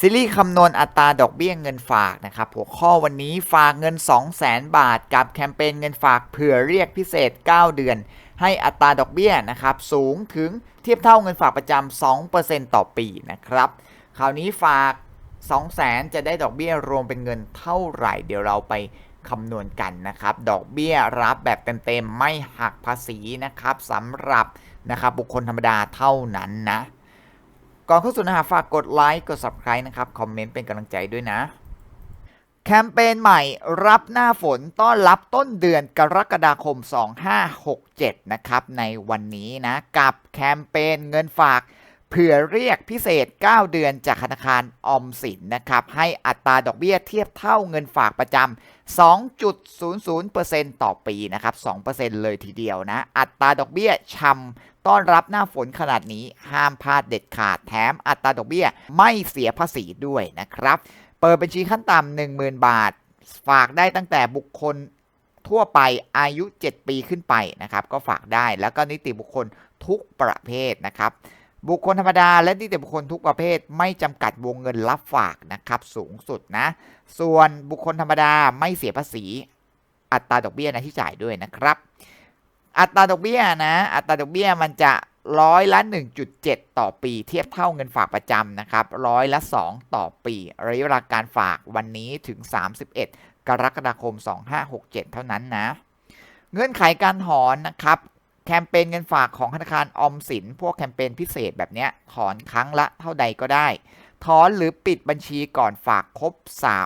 ซีรีส์คำนวณอัตราดอกเบี้ยเงินฝากนะครับหัวข้อวันนี้ฝากเงิน 200,000 บาท กับแคมเปญเงินฝากเผื่อเรียกพิเศษ 9 เดือน ให้อัตราดอกเบี้ยนะครับสูงถึงเทียบเท่าเงินฝากประจำ2%ต่อปีนะครับคราวนี้ฝาก 200,000 จะได้ดอกเบี้ยรวมเป็นเงินเท่าไหร่ เดี๋ยวเราไปคำนวณกันนะครับ ดอกเบี้ยรับแบบเต็มๆไม่หักภาษีนะครับสำหรับนะครับบุคคลธรรมดาเท่านั้นนะ ก่อนเข้าสู่เนื้อหาฝากกดไลค์กด subscribe นะครับ คอมเมนต์เป็นกำลังใจด้วยนะ แคมเปญใหม่รับหน้าฝนต้อนรับต้นเดือนกรกฎาคม 2567 นะครับ ในวันนี้นะ กับแคมเปญเงินฝาก ผื่อเรียกพิเศษ 9 เดือนจากธนาคารออมสินนะครับ ให้อัตราดอกเบี้ยเทียบเท่าเงินฝากประจำ2.00%ต่อปีนะครับ 2%เลยทีเดียวนะ อัตราดอกเบี้ยชำต้อนรับหน้าฝนขนาดนี้ห้ามพลาดเด็ดขาดแถมอัตราดอกเบี้ยไม่เสียภาษีด้วยนะครับ เปิดบัญชีขั้นต่ำ10,000 บาท ฝากได้ตั้งแต่บุคคลทั่วไปอายุ 7 ปีขึ้นไปนะครับ ก็ฝากได้แล้วก็นิติบุคคลทุกประเภทนะครับ บุคคลธรรมดาและนิติบุคคลทุกประเภทไม่จำกัดวงเงินรับฝากนะครับสูงสุดนะ ส่วนบุคคลธรรมดาไม่เสียภาษี อัตราดอกเบี้ยนะที่จ่ายด้วยนะครับ อัตราดอกเบี้ยนะ อัตราดอกเบี้ยมันจะร้อยละ 1.7 ต่อปีเทียบเท่าเงินฝากประจำนะครับร้อยละ 2 ต่อปีระยะเวลาการฝากวันนี้ถึง 31 กรกฎาคม 2567 เท่านั้นนะ เงื่อนไขการถอนนะครับ แคมเปญเงินฝากของธนาคารออมสิน พวกแคมเปญพิเศษแบบนี้ถอนครั้งละเท่าใดก็ได้ ถอนหรือปิดบัญชีก่อนฝากครบสา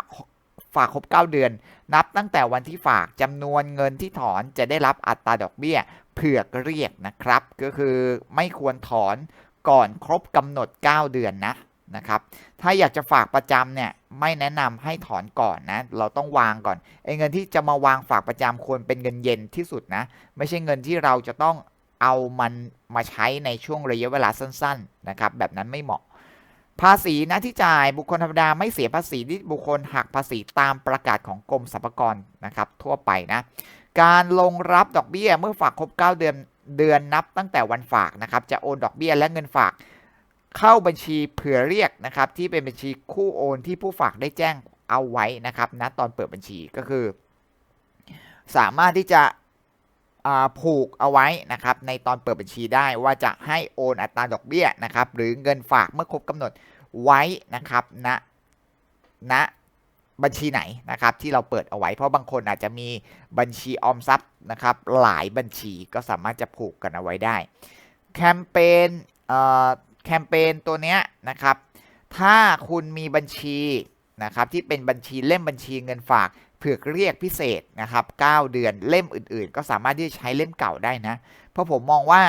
ฝากครบ 9 เดือน นับตั้งแต่วันที่ฝากจำนวนเงินที่ถอนจะได้รับอัตราดอกเบี้ยเผือกเรียกนะครับ ก็คือไม่ควรถอนก่อนครบกำหนด 9 เดือนนะ นะครับ ถ้าอยากจะฝากประจำเนี่ยไม่แนะนำให้ถอนก่อนนะ เราต้องวางก่อนไอ้เงินที่จะมาวางฝากประจำควรเป็นเงินเย็นที่สุดนะ ไม่ใช่เงินที่เราจะต้องเอามันมาใช้ในช่วงระยะเวลาสั้น ๆนะครับ แบบนั้นไม่เหมาะ ภาษีหน้าที่จ่ายบุคคลธรรมดาไม่เสียภาษีที่บุคคลหักภาษีตามประกาศของกรมสรรพากรนะครับ ทั่วไปนะ การลงรับดอกเบี้ยเมื่อฝากครบ 9 เดือนเดือนนับตั้งแต่วันฝากนะครับ จะโอนดอกเบี้ยและเงินฝาก เข้าบัญชีเผื่อเรียกนะครับที่เป็นบัญชีคู่โอนที่ผู้ฝากได้แจ้งเอาไว้นะครับณตอนเปิดบัญชีก็คือ สามารถที่จะผูกเอาไว้นะครับในตอนเปิดบัญชีได้ว่าจะให้โอนอัตราดอกเบี้ยนะครับหรือเงินฝากเมื่อครบกำหนดไว้นะครับณณบัญชีไหนนะครับที่เราเปิดเอาไว้ เพราะบางคนอาจจะมีบัญชีออมทรัพย์นะครับหลายบัญชีก็สามารถจะผูกกันเอาไว้ได้ แคมเปญ แคมเปญตัวเนี้ยนะครับ ถ้าคุณมีบัญชีนะครับที่เป็นบัญชีเล่มบัญชีเงินฝากเผือกเรียกพิเศษนะครับ 9 เดือนเล่มอื่นๆ ก็สามารถที่จะใช้เล่มเก่าได้นะ เพราะผมมองว่า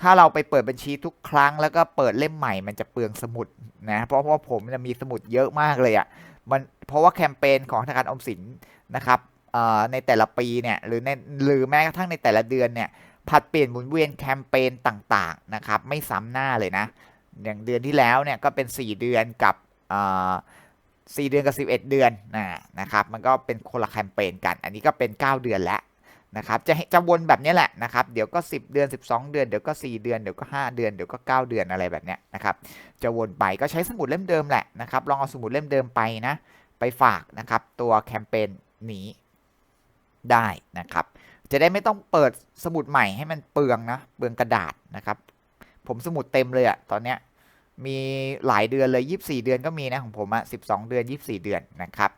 ถ้าเราไปเปิดบัญชีทุกครั้ง แล้วก็เปิดเล่มใหม่มันจะเปลืองสมุดนะเพราะว่าผมจะมีสมุดเยอะมากเลยอะ่ะมันเพราะว่าแคมเปญของธนาคารอมสินนะครับในแต่ละปีเนี่ยหรือในหรือแม้กระทั่งในแต่ละเดือนเนี่ย ผัดเปลี่ยนหมุนเวียนแคมเปญต่างๆนะครับ ไม่ซ้ำหน้าเลยนะ อย่างเดือนที่แล้วเนี่ยก็เป็น 4 เดือนกับเอ่เดือนกับ 11 เดือนนะนะครับ มันก็เป็นคนละแคมเปญกัน อันนี้ก็เป็น 9 เดือนแล้วนะครับจะจะวนแบบนี้แหละนะครับ เดี๋ยวก็ 10 เดือน 12 เดือน เดี๋ยวก็ 4 เดือน เดี๋ยวก็ 5 เดือน เดี๋ยวก็ 9 เดือนอะไรแบบเนี้ยนะครับ จะวนไปก็ใช้สมุดเล่มเดิมแหละนะครับ ลองเอาสมุดเล่มเดิมไปนะ ไปฝากนะครับ ตัวแคมเปญนี้ได้นะครับ จะได้ไม่ต้องเปิดสมุดใหม่ให้มันเปลืองนะ เปลืองกระดาษนะครับ ผมสมุดเต็มเลยอะตอนเนี้ยมีหลายเดือนเลย 24 เดือนก็มีนะของผมอะ12 เดือน 24 เดือนนะครับ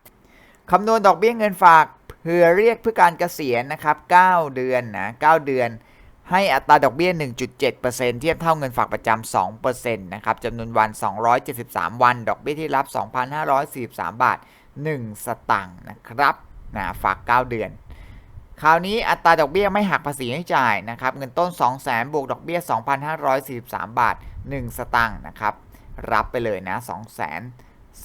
คำนวณดอกเบี้ยเงินฝากเพื่อเรียกเพื่อการเกษียณนะครับ 9 เดือนนะ9เดือน ให้อัตราดอกเบี้ย 1.7%เทียบเท่าเงินฝากประจำ2%นะครับจำนวนวัน 273 วัน ดอกเบี้ยที่รับ 2,543 บาท 1 สตังค์นะครับนะฝาก 9 เดือน คราวนี้อัตราดอกเบี้ยไม่หักภาษีให้จ่ายนะครับเงินต้น 200,000บวกดอกเบี้ย 2,543 บาท 1 สตังค์นะครับรับไปเลยนะ2 0 0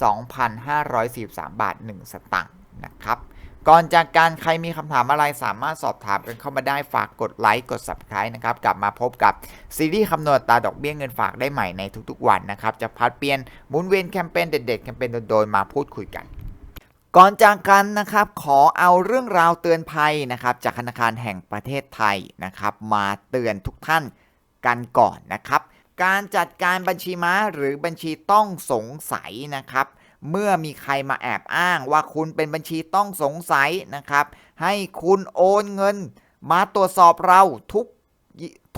2,543 บาท 1 สตังค์นะครับก่อนจากการใครมีคำถามอะไรสามารถสอบถามกันเข้ามาได้ฝากกดไลค์กด subscribe นะครับกลับมาพบกับซีรีส์คำนวณตาดอกเบี้ยเงินฝากได้ใหม่ในทุกๆวันนะครับจะพัดเปลี่ยนหมุนเวียนแคมเปญเด็ดๆแคมเปญโดนๆมาพูดคุยกัน ก่อนจากกันนะครับขอเอาเรื่องราวเตือนภัยนะครับจากธนาคารแห่งประเทศไทยนะครับ มาเตือนทุกท่านกันก่อนนะครับ การจัดการบัญชีม้าหรือบัญชีต้องสงสัยนะครับ เมื่อมีใครมาแอบอ้างว่าคุณเป็นบัญชีต้องสงสัยนะครับ ให้คุณโอนเงิน มาตรวจสอบเราทุก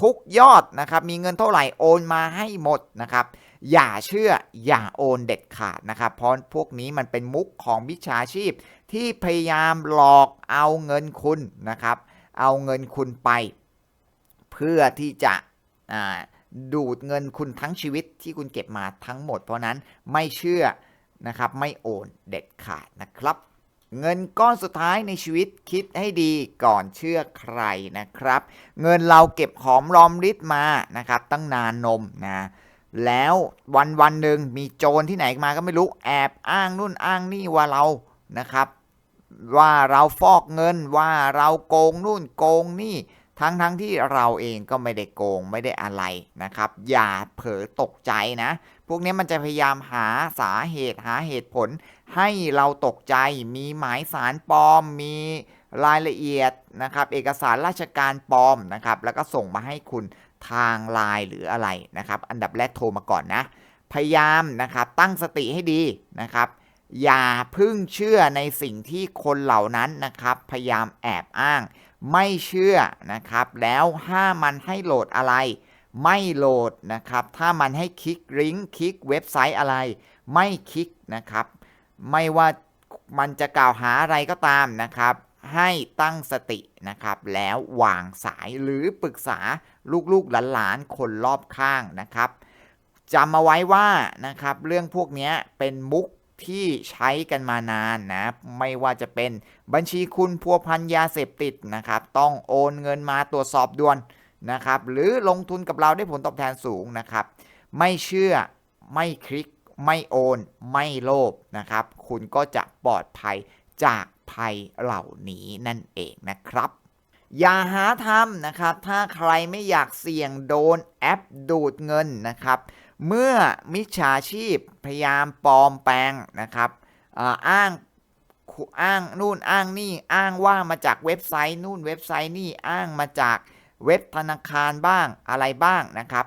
ทุกยอดนะครับ มีเงินเท่าไหร่โอนมาให้หมดนะครับ อย่าเชื่ออย่าโอนเด็ดขาดนะครับ เพราะพวกนี้มันเป็นมุกของมิจฉาชีพ ที่พยายามหลอกเอาเงินคุณนะครับ เอาเงินคุณไป เพื่อที่จะดูดเงินคุณทั้งชีวิตที่คุณเก็บมาทั้งหมด เพราะนั้นไม่เชื่อนะครับไม่โอนเด็ดขาดนะครับ เงินก้อนสุดท้ายในชีวิตคิดให้ดีก่อนเชื่อใครนะครับ เงินเราเก็บหอมรอมริดมานะครับ ตั้งนานนมนะ แล้ววันวันหนึ่งมีโจรที่ไหนมาก็ไม่รู้แอบอ้างนู่นอ้างนี่ว่าเรานะครับ ว่าเราฟอกเงินว่าเราโกงนู่นโกงนี่ทั้งทั้งที่เราเองก็ไม่ได้โกงไม่ได้อะไรนะครับ อย่าเผลอตกใจนะ พวกนี้มันจะพยายามหาสาเหตุหาเหตุผล ให้เราตกใจมีหมายสารปลอม มีรายละเอียดนะครับ เอกสารราชการปลอมนะครับ แล้วก็ส่งมาให้คุณ ทางไลน์หรืออะไรนะครับ อันดับแรกโทรมาก่อนนะ พยายามนะครับตั้งสติให้ดีนะครับ อย่าพึ่งเชื่อในสิ่งที่คนเหล่านั้นนะครับ พยายามแอบอ้าง ไม่เชื่อนะครับ แล้วห้ามมันให้โหลดอะไร ไม่โหลดนะครับ ถ้ามันให้คลิกลิงก์คลิกเว็บไซต์อะไร ไม่คลิกนะครับ ไม่ว่ามันจะกล่าวหาอะไรก็ตามนะครับ ให้ตั้งสตินะครับ แล้ววางสายหรือปรึกษาลูกๆหลานๆคนรอบข้างนะครับจำมาไว้ว่านะครับเรื่องพวกนี้เป็นมุกที่ใช้กันมานานนะ ไม่ว่าจะเป็นบัญชีคุณพัวพันยาเสพติดนะครับ ต้องโอนเงินมาตรวจสอบด่วนนะครับ หรือลงทุนกับเราได้ผลตอบแทนสูงนะครับ ไม่เชื่อไม่คลิก ไม่โอน ไม่โลภนะครับ คุณก็จะปลอดภัยจาก ภัยเหล่านี้นั่นเองนะครับ อย่าหาทำนะครับ ถ้าใครไม่อยากเสี่ยงโดนแอปดูดเงินนะครับ เมื่อมิจฉาชีพพยายามปลอมแปลงนะครับอ่าอ้างอ้างนู่นอ้างนี่อ้างว่ามาจากเว็บไซต์นู่นเว็บไซต์นี่อ้างมาจากเว็บธนาคารบ้างอะไรบ้างนะครับ